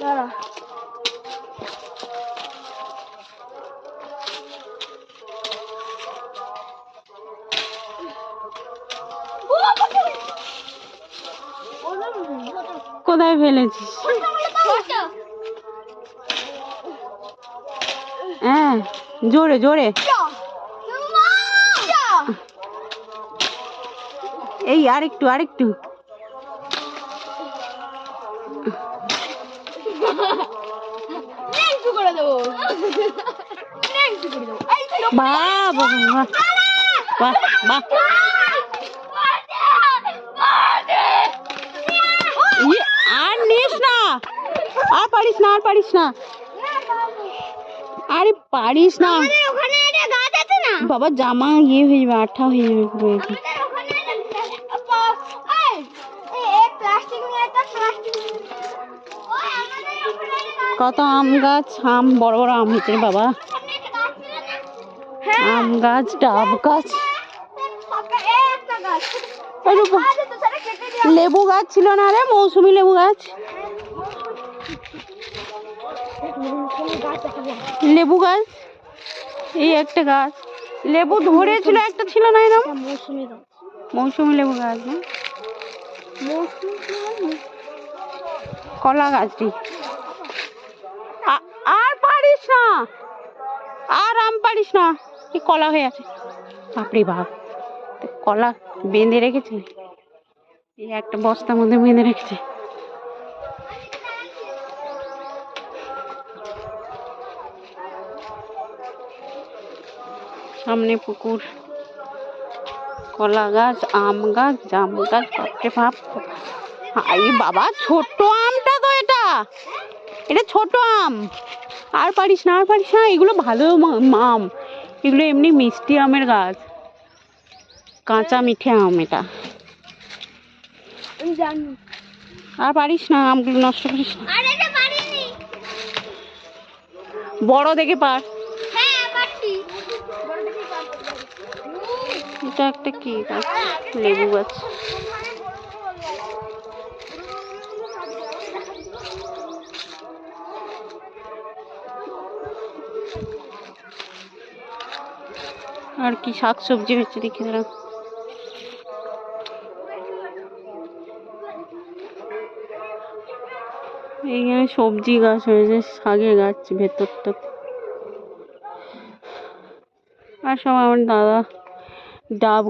দাঁড়া কোথায় ফেলেছিস? হ্যাঁ জোরে জোরে। এই আরেকটু বাহ বাহ। ইয়ে, আর নিস না। আর পারিস না আর পারিস না। আরে পারিস না। একটা বাবা জামা ইয়ে হয়ে যাবে আঠা হয়ে যাবে। পুরো কত আম গাছ আম, বড় বড় আম হয়েছে বাবা আম গাছ, ডাব গাছ। লেবু গাছ ছিল না রে, মৌসুমি লেবু গাছ লেবু গাছ এই একটা গাছ লেবু ধরেছিল, একটা ছিল না এরকম মৌসুমি। লেবু গাছ মৌসুমি? কলা গাছটি। আর পারিস না। আর আম পারিস না। কি কলা হয়ে আছে। বাপরে বাপ। কলা বেঁধে রেখেছে? এই একটা বস্তার মধ্যে বেঁধে রেখেছে। সামনে পুকুর। কলা গাছ, আম গাছ, জাম গাছ, বাপরে বাপ। আই বাবা ছোট্ট আমটা তো এটা। এটা ছোট আম। আর পারিস না আর পারিস না এগুলো ভালো আম এগুলো এমনি মিষ্টি আমের গাছ। কাঁচা মিঠে আম এটা। আর পারিস না আমগুলো নষ্ট করিস না। বড় দেখে পার। হ্যাঁ, এটা একটা কি গাছ? লেবু গাছ। আর কি, শাক সবজি হচ্ছে দেখে দাঁড়া এইখানে সবজি গাছ হয়েছে, শাকের গাছ ভেতরটা। আর সব আমার দাদা ডাব